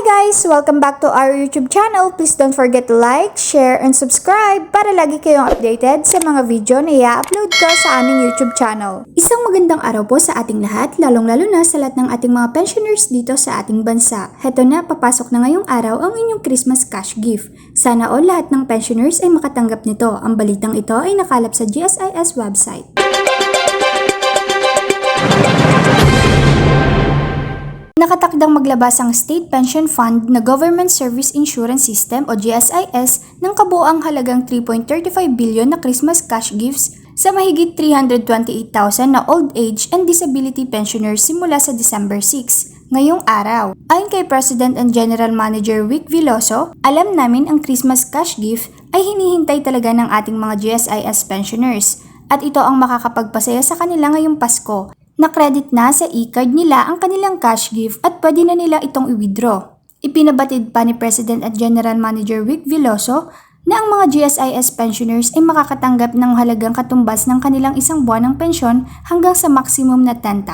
guys! Welcome back to our YouTube channel. Please don't forget to like, share, and subscribe para lagi kayong updated sa mga video na i-upload ko sa aming YouTube channel. Isang magandang araw po sa ating lahat, lalong-lalo na sa lahat ng ating mga pensioners dito sa ating bansa. Heto na, papasok na ngayong araw ang inyong Christmas cash gift. Sana all lahat ng pensioners ay makatanggap nito. Ang balitang ito ay nakalap sa GSIS website. Nakatakdang maglabas ang State Pension Fund na Government Service Insurance System o GSIS ng kabuoang halagang 3.35 billion na Christmas cash gifts sa mahigit 328,000 na old age and disability pensioners simula sa December 6, ngayong araw. Ayon kay President and General Manager Vic Veloso, alam namin ang Christmas cash gift ay hinihintay talaga ng ating mga GSIS pensioners at ito ang makakapagpasaya sa kanila ngayong Pasko na-credit na sa e-card nila ang kanilang cash gift at pwede na nila itong i-withdraw. Ipinabatid pa ni President at General Manager Vic Veloso na ang mga GSIS pensioners ay makakatanggap ng halagang katumbas ng kanilang isang buwan ng pensyon hanggang sa maximum na 10,000.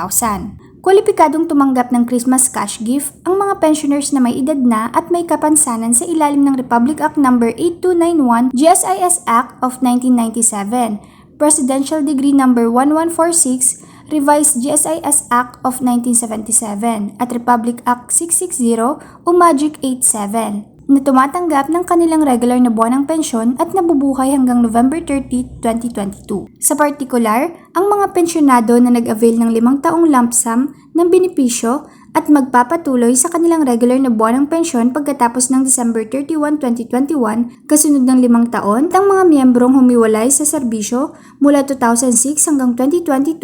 Kwalipikadong tumanggap ng Christmas cash gift ang mga pensioners na may edad na at may kapansanan sa ilalim ng Republic Act No. 8291 GSIS Act of 1997, Presidential Degree No. 1146 Revised GSIS Act of 1977 at Republic Act 660 o Magic 87 na tumatanggap ng kanilang regular na buwan ng pensyon at nabubuhay hanggang November 30, 2022. Sa partikular, ang mga pensyonado na nag-avail ng limang taong lump sum ng benepisyo at magpapatuloy sa kanilang regular na buwan ng pensyon pagkatapos ng December 31, 2021 kasunod ng limang taon ang mga miyembrong humiwalay sa serbisyo mula 2006 hanggang 2022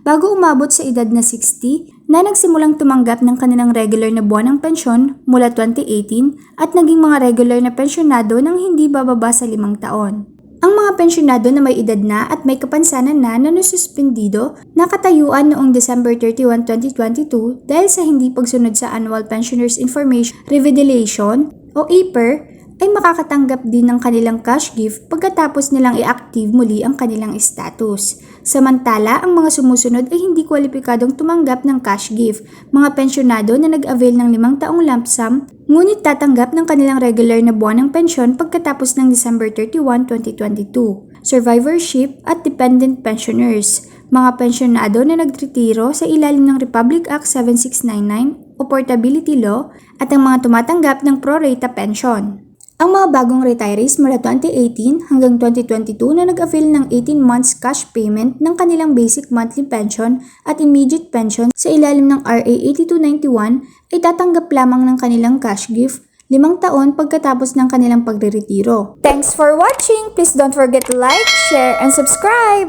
bago umabot sa edad na 60 na nagsimulang tumanggap ng kanilang regular na buwan ng pensyon mula 2018 at naging mga regular na pensyonado ng hindi bababa sa limang taon. Ang mga pensyonado na may edad na at may kapansanan na na nasuspendido nakatayuan noong December 31, 2022 dahil sa hindi pagsunod sa Annual Pensioners Information Revidilation o APER ay makakatanggap din ng kanilang cash gift pagkatapos nilang i-active muli ang kanilang status. Samantala, ang mga sumusunod ay hindi kwalipikadong tumanggap ng cash gift, mga pensyonado na nag-avail ng limang taong lump sum, ngunit tatanggap ng kanilang regular na buwan ng pensyon pagkatapos ng December 31, 2022. Survivorship at dependent pensioners, mga pensyonado na nagtritiro sa ilalim ng Republic Act 7699 o Portability Law at ang mga tumatanggap ng pro-rata pension. Ang mga bagong retirees mula 2018 hanggang 2022 na nag-avail ng 18 months cash payment ng kanilang basic monthly pension at immediate pension sa ilalim ng RA 8291 ay tatanggap lamang ng kanilang cash gift limang taon pagkatapos ng kanilang pagre-retiro. Thanks for watching! Please don't forget to like, share, and subscribe!